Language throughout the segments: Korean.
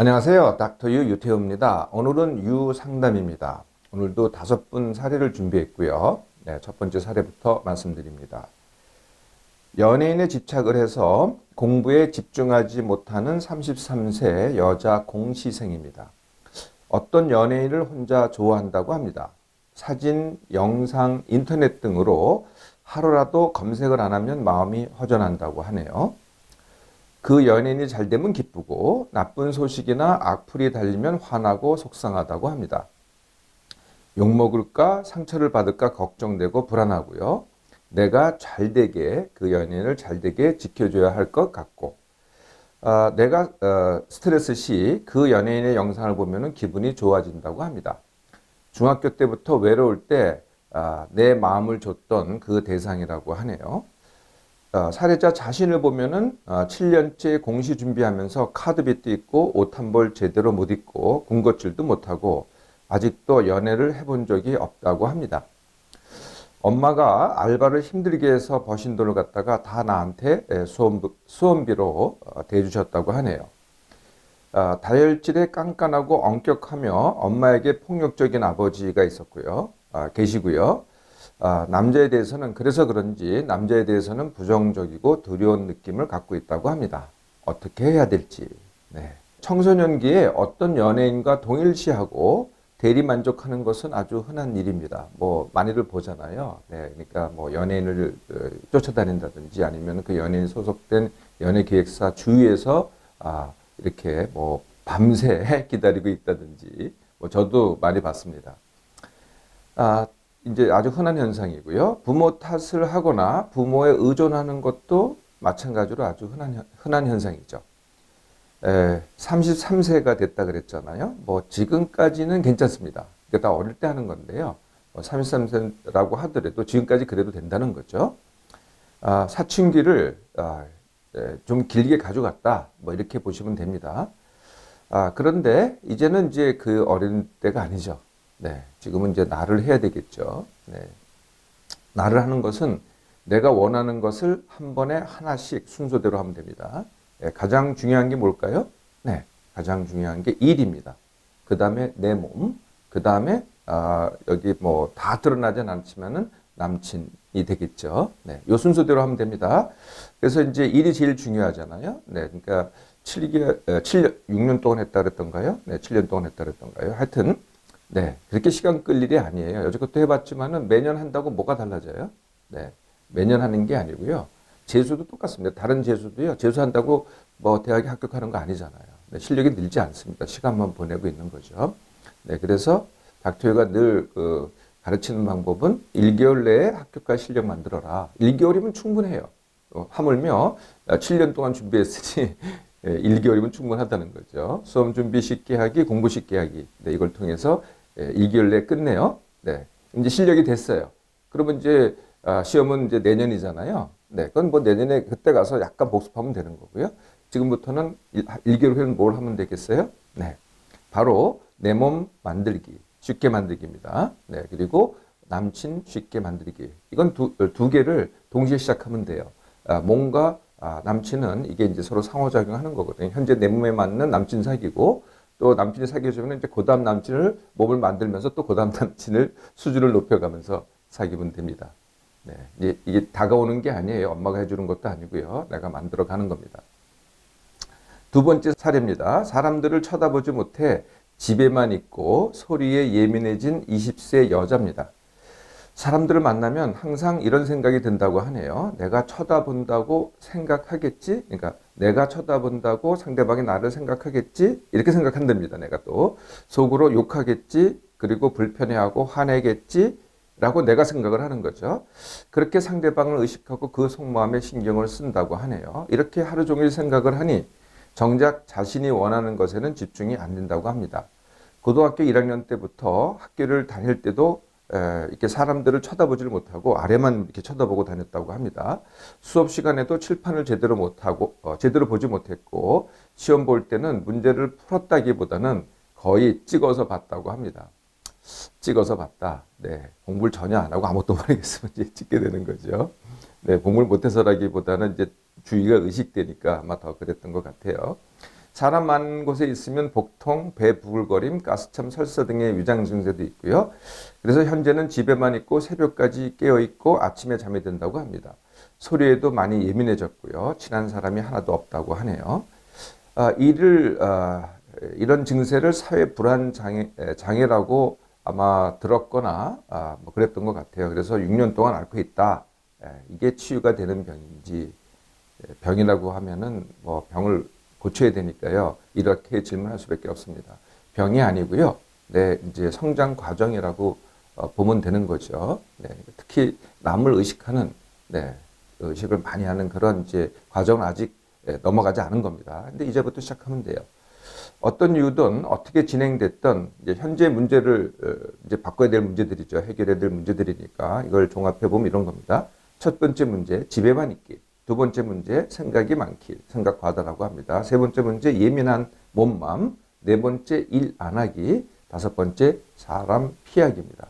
안녕하세요. 닥터 유 유태우입니다. 오늘은 유 상담입니다. 오늘도 다섯 분 사례를 준비했고요. 네, 첫 번째 사례부터 말씀드립니다. 연예인에 집착을 해서 공부에 집중하지 못하는 33세 여자 공시생입니다. 어떤 연예인을 혼자 좋아한다고 합니다. 사진, 영상, 인터넷 등으로 하루라도 검색을 안 하면 마음이 허전한다고 하네요. 그 연예인이 잘 되면 기쁘고 나쁜 소식이나 악플이 달리면 화나고 속상하다고 합니다. 욕먹을까 상처를 받을까 걱정되고 불안하고요. 내가 잘 되게 그 연예인을 잘 되게 지켜줘야 할 것 같고 아, 내가 어, 스트레스 시 그 연예인의 영상을 보면 기분이 좋아진다고 합니다. 중학교 때부터 외로울 때 아, 내 마음을 줬던 그 대상이라고 하네요. 어, 사례자 자신을 보면은 어, 7년째 공시 준비하면서 카드빚도 있고 옷 한 벌 제대로 못 입고 군것질도 못하고 아직도 연애를 해본 적이 없다고 합니다. 엄마가 알바를 힘들게 해서 버신 돈을 갖다가 다 나한테 에, 수험, 수험비로 어, 대주셨다고 하네요. 아, 다혈질에 깐깐하고 엄격하며 엄마에게 폭력적인 아버지가 있었고요. 아, 계시고요. 아, 남자에 대해서는 그래서 그런지 남자에 대해서는 부정적이고 두려운 느낌을 갖고 있다고 합니다. 어떻게 해야 될지. 네. 청소년기에 어떤 연예인과 동일시하고 대리 만족하는 것은 아주 흔한 일입니다. 뭐 많이들 보잖아요. 네, 그러니까 뭐 연예인을 어, 쫓아다닌다든지 아니면 그 연예인 소속된 연예 기획사 주위에서 아 이렇게 뭐 밤새 기다리고 있다든지 뭐 저도 많이 봤습니다. 아 이제 아주 흔한 현상이고요. 부모 탓을 하거나 부모에 의존하는 것도 마찬가지로 아주 흔한, 현- 흔한 현상이죠. 에, 33세가 됐다 그랬잖아요. 뭐 지금까지는 괜찮습니다. 이게 다 어릴 때 하는 건데요. 뭐 33세라고 하더라도 지금까지 그래도 된다는 거죠. 아, 사춘기를 아, 에, 좀 길게 가져갔다. 뭐 이렇게 보시면 됩니다. 아, 그런데 이제는 이제 그 어린 때가 아니죠. 네. 지금은 이제 나를 해야 되겠죠. 네. 나를 하는 것은 내가 원하는 것을 한 번에 하나씩 순서대로 하면 됩니다. 예, 가장 중요한 게 뭘까요? 네. 가장 중요한 게 일입니다. 그 다음에 내 몸, 그 다음에 아, 여기 뭐 다 드러나진 않지만은 남친이 되겠죠. 네. 요 순서대로 하면 됩니다. 그래서 이제 일이 제일 중요하잖아요. 네. 그러니까 7개월, 7년, 6년 동안 했다 그랬던가요? 네. 7년 동안 했다 그랬던가요? 하여튼 네, 그렇게 시간 끌 일이 아니에요. 여지껏도 해봤지만은 매년 한다고 뭐가 달라져요? 네, 매년 하는 게 아니고요. 재수도 똑같습니다. 다른 재수도요. 재수한다고 뭐 대학에 합격하는 거 아니잖아요. 네, 실력이 늘지 않습니다. 시간만 보내고 있는 거죠. 네, 그래서 닥터유가 늘그 가르치는 방법은 1개월 내에 합격할 실력 만들어라. 1개월이면 충분해요. 어, 하물며 7년 동안 준비했으니 예, 1개월이면 충분하다는 거죠. 수험 준비 쉽게 하기, 공부 쉽게 하기. 네, 이걸 통해서 예, 2개월 내에 끝내요. 네. 이제 실력이 됐어요. 그러면 이제 아, 시험은 이제 내년이잖아요. 네. 그건 뭐 내년에 그때 가서 약간 복습하면 되는 거고요. 지금부터는 1 개월 후에는 뭘 하면 되겠어요? 네. 바로 내 몸 만들기. 쉽게 만들기입니다. 네. 그리고 남친 쉽게 만들기. 이건 두, 두 개를 동시에 시작하면 돼요. 아, 몸과 아, 남친은 이게 이제 서로 상호작용하는 거거든요. 현재 내 몸에 맞는 남친 사귀고 또 남친이 사귀어주면 이제 그 다음 남친을 몸을 만들면서 또 그 다음 남친을 수준을 높여가면서 사귀면 됩니다. 네. 이게, 이게 다가오는 게 아니에요. 엄마가 해주는 것도 아니고요. 내가 만들어 가는 겁니다. 두 번째 사례입니다. 사람들을 쳐다보지 못해 집에만 있고 소리에 예민해진 20세 여자입니다. 사람들을 만나면 항상 이런 생각이 든다고 하네요. 내가 쳐다본다고 생각하겠지? 그러니까 내가 쳐다본다고 상대방이 나를 생각하겠지? 이렇게 생각한답니다. 내가 또 속으로 욕하겠지? 그리고 불편해하고 화내겠지? 라고 내가 생각을 하는 거죠. 그렇게 상대방을 의식하고 그 속마음에 신경을 쓴다고 하네요. 이렇게 하루 종일 생각을 하니 정작 자신이 원하는 것에는 집중이 안 된다고 합니다. 고등학교 1학년 때부터 학교를 다닐 때도 에, 이렇게 사람들을 쳐다보지를 못하고 아래만 이렇게 쳐다보고 다녔다고 합니다. 수업 시간에도 칠판을 제대로 못하고 어, 제대로 보지 못했고 시험 볼 때는 문제를 풀었다기보다는 거의 찍어서 봤다고 합니다. 찍어서 봤다. 네, 공부를 전혀 안 하고 아무것도 모르겠으면 이제 찍게 되는 거죠. 네, 공부를 못해서라기보다는 이제 주의가 의식되니까 아마 더 그랬던 것 같아요. 사람 많은 곳에 있으면 복통, 배 부글거림, 가스참, 설사 등의 위장 증세도 있고요. 그래서 현재는 집에만 있고 새벽까지 깨어 있고 아침에 잠이 든다고 합니다. 소리에도 많이 예민해졌고요. 친한 사람이 하나도 없다고 하네요. 아, 이를 아, 이런 증세를 사회 불안 장애, 에, 장애라고 아마 들었거나 아, 뭐 그랬던 것 같아요. 그래서 6년 동안 앓고 있다. 에, 이게 치유가 되는 병인지 에, 병이라고 하면은 뭐 병을 고쳐야 되니까요. 이렇게 질문할 수밖에 없습니다. 병이 아니고요. 네, 이제 성장 과정이라고 어, 보면 되는 거죠. 네, 특히 남을 의식하는 네, 의식을 많이 하는 그런 이제 과정은 아직 예, 넘어가지 않은 겁니다. 근데 이제부터 시작하면 돼요. 어떤 이유든 어떻게 진행됐던 현재 문제를 어, 이제 바꿔야 될 문제들이죠. 해결해야 될 문제들이니까 이걸 종합해 보면 이런 겁니다. 첫 번째 문제 집에만 있기. 두 번째 문제 생각이 많기. 생각 과다라고 합니다. 세 번째 문제 예민한 몸맘. 네 번째 일 안 하기. 다섯 번째 사람 피하기입니다.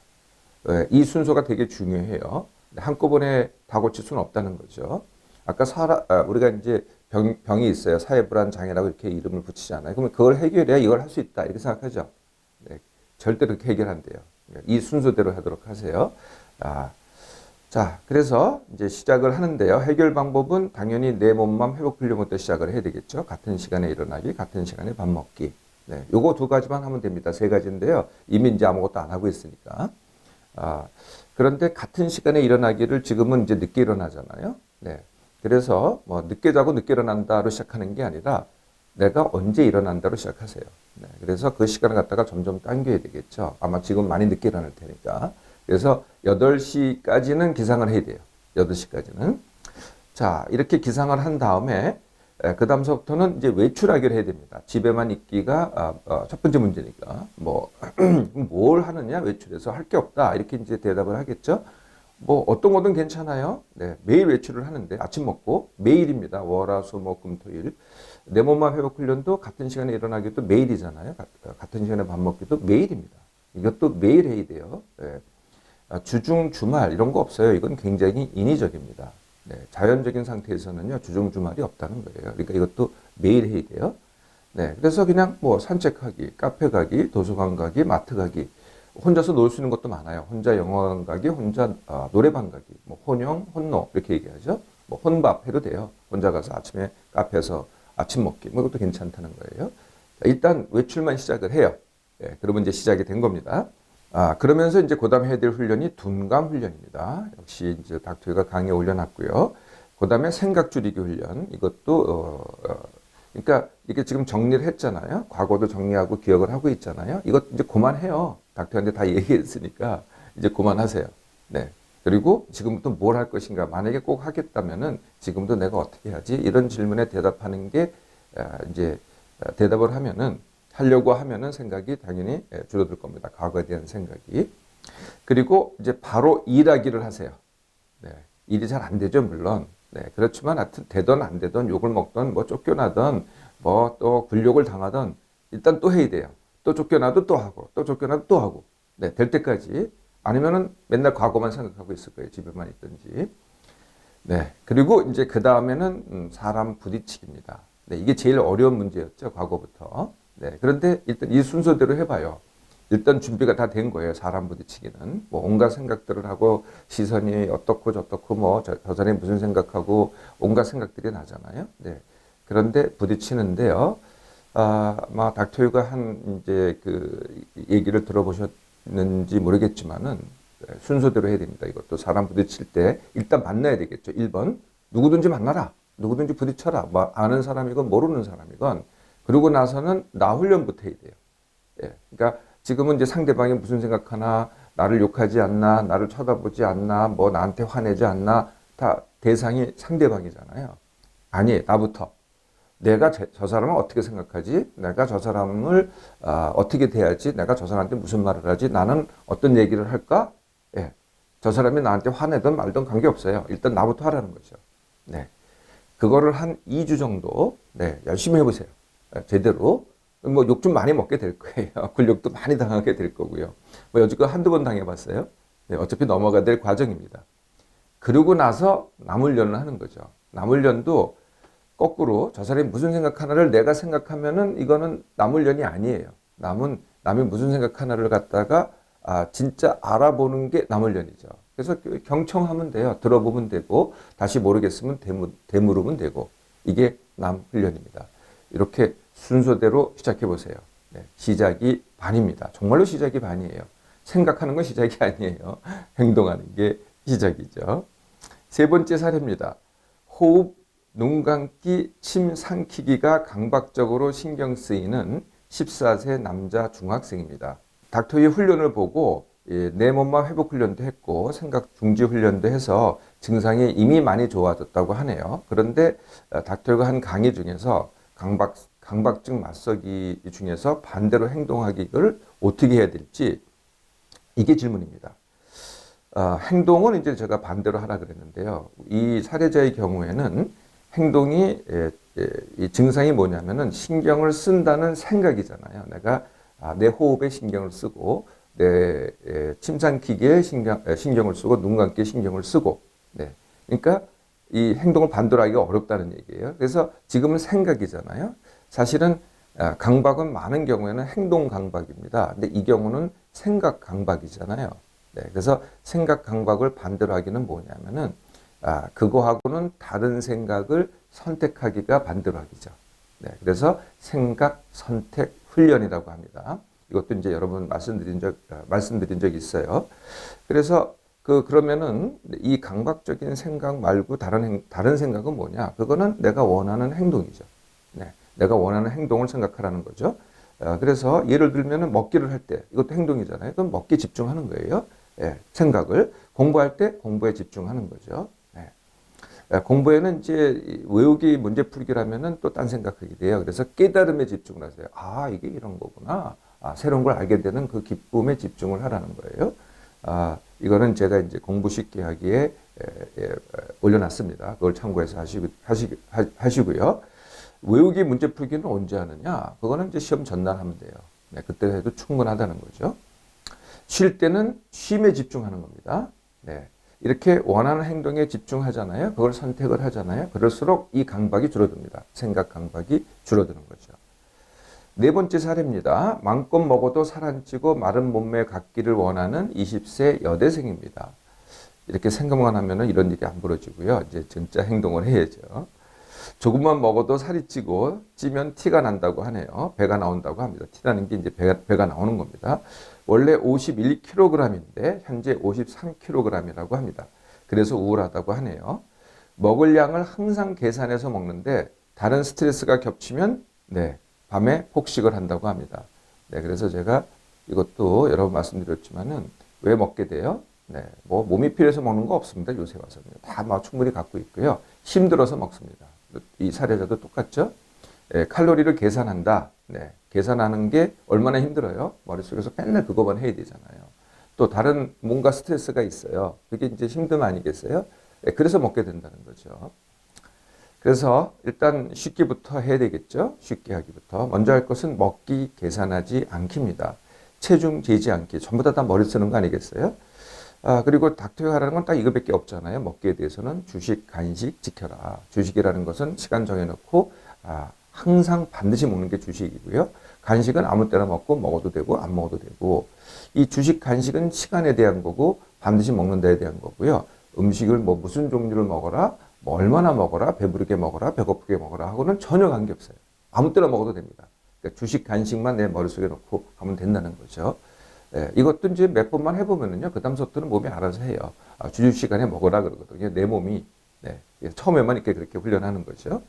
예, 이 순서가 되게 중요해요. 한꺼번에 다 고칠 수는 없다는 거죠. 아까 사라, 아, 우리가 이제 병, 병이 있어요. 사회불안 장애라고 이렇게 이름을 붙이잖아요. 그러면 그걸 해결해야 이걸 할 수 있다. 이렇게 생각하죠. 네, 절대 그렇게 해결 안 돼요. 이 순서대로 하도록 하세요. 아, 자, 그래서 이제 시작을 하는데요. 해결 방법은 당연히 내 몸만 회복 훈련부터 시작을 해야 되겠죠. 같은 시간에 일어나기, 같은 시간에 밥 먹기. 네, 요거 두 가지만 하면 됩니다. 세 가지인데요. 이미 이제 아무것도 안 하고 있으니까. 아, 그런데 같은 시간에 일어나기를 지금은 이제 늦게 일어나잖아요. 네. 그래서 뭐 늦게 자고 늦게 일어난다로 시작하는 게 아니라 내가 언제 일어난다로 시작하세요. 네. 그래서 그 시간을 갖다가 점점 당겨야 되겠죠. 아마 지금 많이 늦게 일어날 테니까. 그래서 8시까지는 기상을 해야 돼요. 8시까지는. 자, 이렇게 기상을 한 다음에 그 다음서부터는 이제 외출하기를 해야 됩니다. 집에만 있기가 아, 어, 첫 번째 문제니까 뭐 뭘 하느냐 외출해서 할 게 없다 이렇게 이제 대답을 하겠죠. 뭐 어떤 거든 괜찮아요. 네, 매일 외출을 하는데 아침 먹고 매일입니다. 월화수목금토일 내 몸만 회복 훈련도 같은 시간에 일어나기도 매일이잖아요. 어, 같은 시간에 밥 먹기도 매일입니다. 이것도 매일 해야 돼요. 네. 주중 주말 이런 거 없어요. 이건 굉장히 인위적입니다. 네, 자연적인 상태에서는요 주중 주말이 없다는 거예요. 그러니까 이것도 매일 해야 돼요. 네, 그래서 그냥 뭐 산책하기, 카페 가기, 도서관 가기, 마트 가기, 혼자서 놀 수 있는 것도 많아요. 혼자 영화관 가기, 혼자 아, 노래방 가기, 뭐 혼영, 혼노 이렇게 얘기하죠. 뭐 혼밥 해도 돼요. 혼자 가서 아침에 카페에서 아침 먹기, 뭐 이것도 괜찮다는 거예요. 자, 일단 외출만 시작을 해요. 네, 그러면 이제 시작이 된 겁니다. 아, 그러면서 이제 그다음 해야 될 훈련이 둔감 훈련입니다. 역시 이제 닥터가 강의에 올려놨고요. 그다음에 생각 줄이기 훈련. 이것도 어, 어, 그러니까 이게 지금 정리를 했잖아요. 과거도 정리하고 기억을 하고 있잖아요. 이것 이제 그만해요. 닥터한테 다 얘기했으니까 이제 그만하세요. 네. 그리고 지금부터 뭘 할 것인가. 만약에 꼭 하겠다면은 지금도 내가 어떻게 하지? 이런 질문에 대답하는 게 아, 이제 아, 대답을 하면은 하려고 하면은 생각이 당연히 예, 줄어들 겁니다. 과거에 대한 생각이. 그리고 이제 바로 일하기를 하세요. 네. 일이 잘 안 되죠, 물론. 네. 그렇지만 하여튼 되던 안 되던 욕을 먹던 뭐 쫓겨나던 뭐또 굴욕을 당하던 일단 또 해야 돼요. 또 쫓겨나도 또 하고 또 쫓겨나도 또 하고. 네. 될 때까지. 아니면은 맨날 과거만 생각하고 있을 거예요. 집에만 있든지. 네. 그리고 이제 그 다음에는 음, 사람 부딪히기입니다. 네. 이게 제일 어려운 문제였죠. 과거부터. 네, 그런데 일단 이 순서대로 해봐요. 일단 준비가 다 된 거예요. 사람 부딪히기는. 뭐 온갖 생각들을 하고 시선이 어떻고 저떻고 뭐 저, 저 사람이 무슨 생각하고 온갖 생각들이 나잖아요. 네. 그런데 부딪히는데요. 아, 마 닥터유가 한 이제 그 얘기를 들어보셨는지 모르겠지만은 네, 순서대로 해야 됩니다. 이것도 사람 부딪힐 때 일단 만나야 되겠죠. 1번 누구든지 만나라. 누구든지 부딪혀라. 뭐 아는 사람이건 모르는 사람이건 그러고 나서는 나 훈련부터 해야 돼요. 예. 그러니까 지금은 이제 상대방이 무슨 생각하나, 나를 욕하지 않나, 나를 쳐다보지 않나, 뭐 나한테 화내지 않나, 다 대상이 상대방이잖아요. 아니, 나부터. 내가 제, 저 사람을 어떻게 생각하지? 내가 저 사람을 어, 어떻게 대하지? 내가 저 사람한테 무슨 말을 하지? 나는 어떤 얘기를 할까? 예. 저 사람이 나한테 화내든 말든 관계없어요. 일단 나부터 하라는 거죠. 네. 그거를 한 2주 정도, 네, 열심히 해보세요. 제대로 뭐 욕 좀 많이 먹게 될 거예요. 굴욕도 많이 당하게 될 거고요. 뭐 여지껏 한두 번 당해봤어요. 네, 어차피 넘어가야 될 과정입니다. 그러고 나서 남훈련을 하는 거죠. 남훈련도 거꾸로 저 사람이 무슨 생각 하나를 내가 생각하면은 이거는 나물련이 아니에요. 남은 남이 무슨 생각 하나를 갖다가 아 진짜 알아보는 게 나물련이죠. 그래서 경청하면 돼요. 들어보면 되고 다시 모르겠으면 되물, 되물으면 되고 이게 남훈련입니다. 이렇게 순서대로 시작해 보세요. 네, 시작이 반입니다. 정말로 시작이 반이에요. 생각하는 건 시작이 아니에요. 행동하는 게 시작이죠. 세 번째 사례입니다. 호흡, 눈 감기, 침 삼키기가 강박적으로 신경 쓰이는 14세 남자 중학생입니다. 닥터의 훈련을 보고 예, 내 몸만 회복 훈련도 했고 생각 중지 훈련도 해서 증상이 이미 많이 좋아졌다고 하네요. 그런데 어, 닥터가 한 강의 중에서 강박 강박증 맞서기 중에서 반대로 행동하기를 어떻게 해야 될지 이게 질문입니다. 어, 행동은 이제 제가 반대로 하라 그랬는데요. 이 사례자의 경우에는 행동이 예, 예, 이 증상이 뭐냐면은 신경을 쓴다는 생각이잖아요. 내가 아, 내 호흡에 신경을 쓰고 내 예, 침 삼키기에 신경, 에, 신경을 쓰고 눈 감기에 신경을 쓰고 네. 그러니까 이 행동을 반대로 하기가 어렵다는 얘기예요. 그래서 지금은 생각이잖아요. 사실은 아, 강박은 많은 경우에는 행동 강박입니다. 근데 이 경우는 생각 강박이잖아요. 네, 그래서 생각 강박을 반대로 하기는 뭐냐면은 아, 그거하고는 다른 생각을 선택하기가 반대로 하기죠. 네, 그래서 생각 선택 훈련이라고 합니다. 이것도 이제 여러분 말씀드린 적 아, 말씀드린 적이 있어요. 그래서 그 그러면은 이 강박적인 생각 말고 다른 행, 다른 생각은 뭐냐? 그거는 내가 원하는 행동이죠. 네, 내가 원하는 행동을 생각하라는 거죠. 어, 그래서 예를 들면은 먹기를 할 때 이것도 행동이잖아요. 그럼 먹기 집중하는 거예요. 예, 생각을 공부할 때 공부에 집중하는 거죠. 예. 예, 공부에는 이제 외우기 문제 풀기라면은 또 딴 생각하게 돼요. 그래서 깨달음에 집중을 하세요. 아 이게 이런 거구나. 아, 새로운 걸 알게 되는 그 기쁨에 집중을 하라는 거예요. 아, 이거는 제가 이제 공부 쉽게 하기에 올려놨습니다. 그걸 참고해서 하시고, 하시, 하시고요. 외우기 문제 풀기는 언제 하느냐? 그거는 이제 시험 전날 하면 돼요. 네, 그때 해도 충분하다는 거죠. 쉴 때는 쉼에 집중하는 겁니다. 네. 이렇게 원하는 행동에 집중하잖아요. 그걸 선택을 하잖아요. 그럴수록 이 강박이 줄어듭니다. 생각 강박이 줄어드는 거죠. 네 번째 사례입니다. 마음껏 먹어도 살 안 찌고 마른 몸매 갖기를 원하는 20세 여대생입니다. 이렇게 생각만 하면 이런 일이 안 벌어지고요. 이제 진짜 행동을 해야죠. 조금만 먹어도 살이 찌고 찌면 티가 난다고 하네요. 배가 나온다고 합니다. 티 나는 게 이제 배가, 배가 나오는 겁니다. 원래 51kg인데 현재 53kg이라고 합니다. 그래서 우울하다고 하네요. 먹을 양을 항상 계산해서 먹는데 다른 스트레스가 겹치면 네, 밤에 폭식을 한다고 합니다. 네, 그래서 제가 이것도 여러 번 말씀드렸지만은 왜 먹게 돼요? 네, 뭐 몸이 필요해서 먹는 거 없습니다. 요새 와서는 다막 충분히 갖고 있고요. 힘들어서 먹습니다. 이 사례자도 똑같죠? 네, 칼로리를 계산한다. 네, 계산하는 게 얼마나 힘들어요? 머릿속에서 맨날 그거만 해야 되잖아요. 또 다른 뭔가 스트레스가 있어요. 그게 이제 힘듦 아니겠어요? 네, 그래서 먹게 된다는 거죠. 그래서 일단 쉽기부터 해야 되겠죠. 쉽게 하기부터. 먼저 할 것은 먹기 계산하지 않기입니다. 체중 재지 않기. 전부 다 다 머리 쓰는 거 아니겠어요? 아, 그리고 닥터가 하라는 건 딱 이거밖에 없잖아요. 먹기에 대해서는 주식, 간식 지켜라. 주식이라는 것은 시간 정해놓고 아, 항상 반드시 먹는 게 주식이고요. 간식은 아무 때나 먹고 먹어도 되고 안 먹어도 되고 이 주식, 간식은 시간에 대한 거고 반드시 먹는 데에 대한 거고요. 음식을 뭐 무슨 종류를 먹어라, 뭐 얼마나 먹어라, 배부르게 먹어라, 배고프게 먹어라 하고는 전혀 관계없어요. 아무 때나 먹어도 됩니다. 그러니까 주식, 간식만 내 머릿속에 넣고 하면 된다는 거죠. 예, 이것도 이제 몇 번만 해보면은요, 그 다음부터는 몸이 알아서 해요. 아, 주식 시간에 먹어라 그러거든요. 내 몸이. 네, 처음에만 이렇게 그렇게 훈련하는 거죠.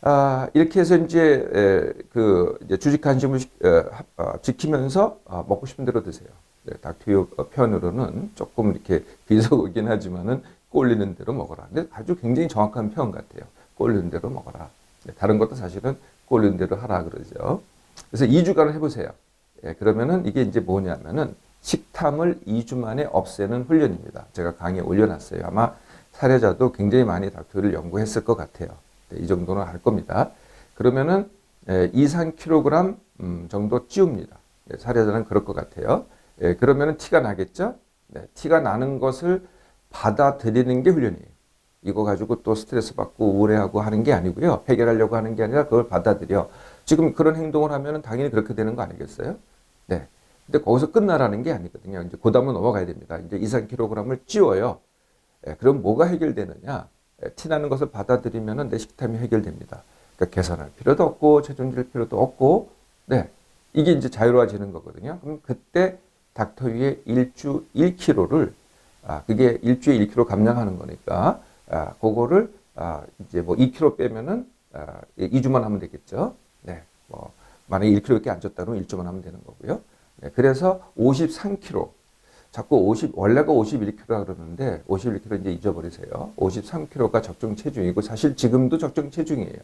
아, 이렇게 해서 이제, 에, 그, 이제 주식 간식을 에, 어, 지키면서 어, 먹고 싶은 대로 드세요. 네, 닥터 편으로는 조금 이렇게 비속이긴 하지만은 꼴리는 대로 먹어라. 근데 아주 굉장히 정확한 표현 같아요. 꼴리는 대로 먹어라. 네, 다른 것도 사실은 꼴리는 대로 하라 그러죠. 그래서 2주간을 해보세요. 예, 그러면은 이게 이제 뭐냐면은 식탐을 2주 만에 없애는 훈련입니다. 제가 강의에 올려놨어요. 아마 사례자도 굉장히 많이 닥터를 연구했을 것 같아요. 네, 이 정도는 할 겁니다. 그러면은 예, 2, 3kg 음, 정도 찌웁니다. 예, 사례자는 그럴 것 같아요. 예, 그러면은 티가 나겠죠? 네, 티가 나는 것을 받아들이는 게 훈련이에요. 이거 가지고 또 스트레스 받고 우울해하고 하는 게 아니고요. 해결하려고 하는 게 아니라 그걸 받아들여. 지금 그런 행동을 하면은 당연히 그렇게 되는 거 아니겠어요? 네. 근데 거기서 끝나라는 게 아니거든요. 이제 그 다음으로 넘어가야 됩니다. 이제 2, 3kg을 찌워요. 예, 그럼 뭐가 해결되느냐? 예, 티나는 것을 받아들이면은 내 식탐이 해결됩니다. 그러니까 개선할 필요도 없고 체중 질 필요도 없고 네. 이게 이제 자유로워지는 거거든요. 그럼 그때 닥터 위에 일주 1kg를 아, 그게 일주에 1kg 감량하는 거니까 아, 그거를 아, 이제 뭐 2kg 빼면은 아, 2주만 하면 되겠죠. 네. 뭐 만약에 1kg밖에 안 그러면 1주만 하면 되는 거고요. 네, 그래서 53kg. 자꾸 50 원래가 51kg라 그러는데 51kg 이제 잊어버리세요. 53kg가 적정 체중이고 사실 지금도 적정 체중이에요.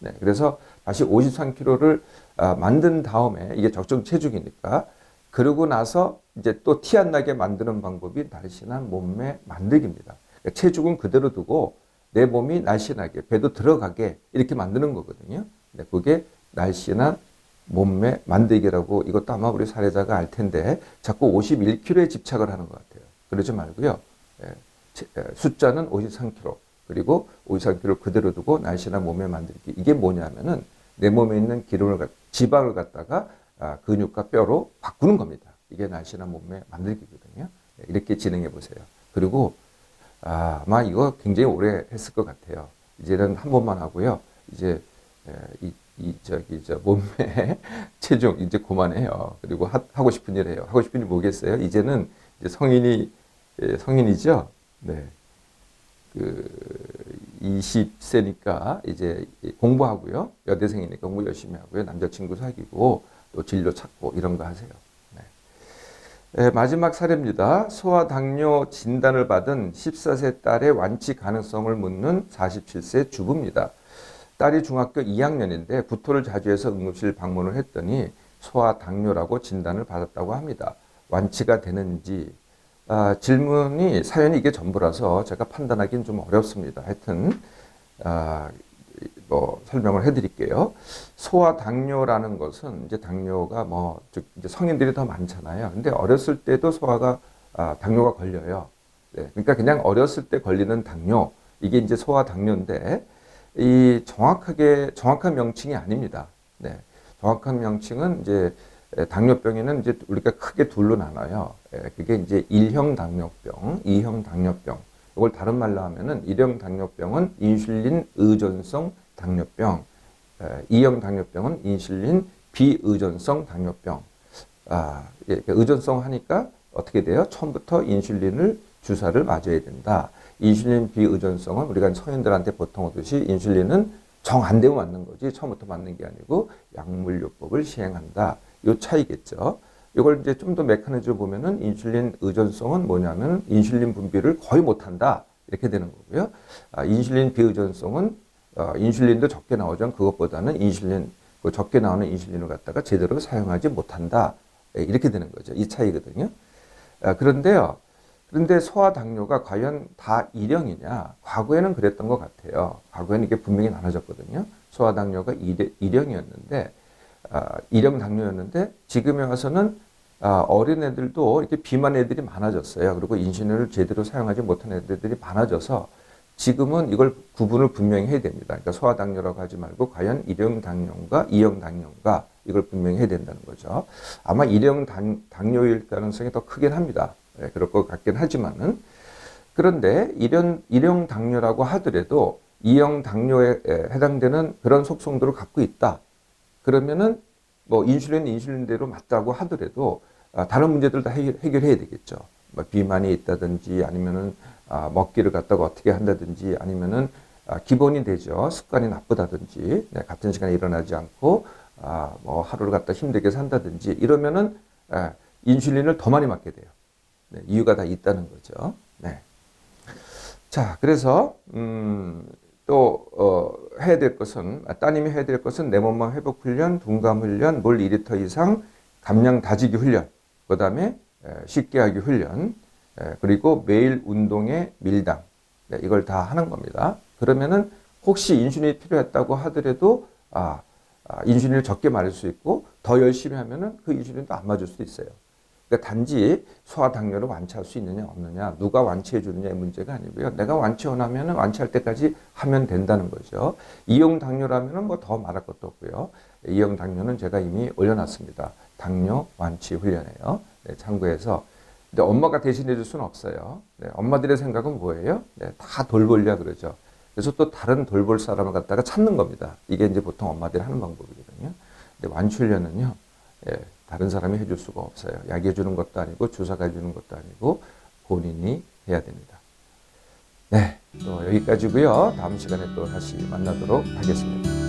네, 그래서 다시 53kg를 아, 만든 다음에 이게 적정 체중이니까 그러고 나서 이제 또 티 안 나게 만드는 방법이 날씬한 몸매 만들기입니다. 그러니까 체중은 그대로 두고 내 몸이 날씬하게 배도 들어가게 이렇게 만드는 거거든요. 네, 그게 날씬한 몸매 만들기라고 이것도 아마 우리 사례자가 알 텐데 자꾸 51kg에 집착을 하는 것 같아요. 그러지 말고요. 예, 체- 예, 숫자는 53kg 그리고 53kg 그대로 두고 날씬한 몸매 만들기 이게 뭐냐면은 내 몸에 있는 기름을 갖- 지방을 갖다가 아, 근육과 뼈로 바꾸는 겁니다. 이게 날씬한 몸매 만들기거든요. 예, 이렇게 진행해 보세요. 그리고 아, 아마 이거 굉장히 오래 했을 것 같아요. 이제는 한 번만 하고요. 이제 예, 이, 이 저기 저 몸매 체중 이제 그만해요. 그리고 하, 하고 싶은 일 해요. 하고 싶은 일 뭐겠어요? 이제는 이제 성인이 예, 성인이죠. 네. 그 20세니까 이제 공부하고요. 여대생이니까 공부 열심히 하고요. 남자친구 사귀고 또 진로 찾고 이런 거 하세요. 네. 예, 마지막 사례입니다. 소아 당뇨 진단을 받은 14세 딸의 완치 가능성을 묻는 47세 주부입니다. 딸이 중학교 2학년인데 구토를 자주 해서 응급실 방문을 했더니 소아 당뇨라고 진단을 받았다고 합니다. 완치가 되는지 아, 질문이 사연이 이게 전부라서 제가 판단하기는 좀 어렵습니다. 하여튼 아, 뭐 설명을 해드릴게요. 소아 당뇨라는 것은 이제 당뇨가 뭐 즉 이제 성인들이 더 많잖아요. 근데 어렸을 때도 소아가 아, 당뇨가 걸려요. 네, 그러니까 그냥 어렸을 때 걸리는 당뇨 이게 이제 소아 당뇨인데 이 정확하게 정확한 명칭이 아닙니다. 네, 정확한 명칭은 이제 에, 당뇨병에는 이제 우리가 크게 둘로 나눠요. 에, 그게 이제 1형 당뇨병, 2형 당뇨병. 이걸 다른 말로 하면은 1형 당뇨병은 인슐린 의존성 당뇨병, 에, 2형 당뇨병은 인슐린 비의존성 당뇨병. 아, 예, 의존성 하니까 어떻게 돼요? 처음부터 인슐린을 주사를 맞아야 된다. 인슐린 비의존성은 우리가 성인들한테 보통 하듯이 인슐린은 정 안 되면 맞는 거지 처음부터 맞는 게 아니고 약물요법을 시행한다. 요 차이겠죠. 이걸 이제 좀 더 메커니즘을 보면은 인슐린 의존성은 뭐냐면 인슐린 분비를 거의 못한다 이렇게 되는 거고요. 아, 인슐린 비의존성은 어, 인슐린도 적게 나오지만 그것보다는 인슐린 그 적게 나오는 인슐린을 갖다가 제대로 사용하지 못한다 예, 이렇게 되는 거죠. 이 차이거든요. 아, 그런데요. 그런데 소아 당뇨가 과연 다 일형이냐? 과거에는 그랬던 것 같아요. 과거에는 이게 분명히 나눠졌거든요. 소아 당뇨가 일- 일형이었는데 아, 일형 당뇨였는데 지금에 와서는 아, 어린 애들도 이렇게 비만 애들이 많아졌어요. 그리고 인슐린을 제대로 사용하지 못한 애들이 많아져서 지금은 이걸 구분을 분명히 해야 됩니다. 그러니까 소아 당뇨라고 하지 말고 과연 일형 당뇨인가 이형 당뇨인가 이걸 분명히 해야 된다는 거죠. 아마 일형 당, 당뇨일 가능성이 더 크긴 합니다. 예, 그럴 것 같긴 하지만은 그런데 일형, 일형 당뇨라고 하더라도 이형 당뇨에 에, 해당되는 그런 속성들을 갖고 있다. 그러면은 뭐 인슐린 인슐린대로 맞다고 하더라도 아, 다른 문제들 다 해결, 해결 해야 되겠죠. 뭐 비만이 있다든지 아니면은 아, 먹기를 갖다가 어떻게 한다든지 아니면은 아, 기본이 되죠. 습관이 나쁘다든지 네, 같은 시간에 일어나지 않고 아, 뭐 하루를 갖다 힘들게 산다든지 이러면은 아, 인슐린을 더 많이 맞게 돼요. 네, 이유가 다 있다는 거죠. 네. 자, 그래서 음, 또 어, 해야 될 것은 아, 따님이 해야 될 것은 내 몸만 회복 훈련, 둔감 훈련, 물 2리터 이상 감량 다지기 훈련, 그 다음에 에, 쉽게 하기 훈련, 에, 그리고 매일 운동에 밀당 네, 이걸 다 하는 겁니다. 그러면은 혹시 인슐린이 필요했다고 하더라도 아, 아 인슐린을 적게 맞을 수 있고 더 열심히 하면은 그 인슐린도 안 맞을 수도 있어요. 그러니까 단지 소아 당뇨를 완치할 수 있느냐 없느냐 누가 완치해 주느냐의 문제가 아니고요. 내가 완치 원하면 완치할 때까지 하면 된다는 거죠. 이형 당뇨라면 뭐 더 말할 것도 없고요. 이형 당뇨는 제가 이미 올려놨습니다. 당뇨 완치 훈련이에요. 네, 참고해서 근데 엄마가 대신해 줄 수는 없어요. 네, 엄마들의 생각은 뭐예요? 네, 다 돌보려 그러죠. 그래서 또 다른 돌볼 사람을 갖다가 찾는 겁니다. 이게 이제 보통 엄마들이 하는 방법이거든요. 근데 훈련은요. 예, 다른 사람이 해줄 수가 없어요. 약해 주는 것도 아니고 주사가 해주는 것도 아니고 본인이 해야 됩니다. 네, 또 여기까지고요. 다음 시간에 또 다시 만나도록 하겠습니다.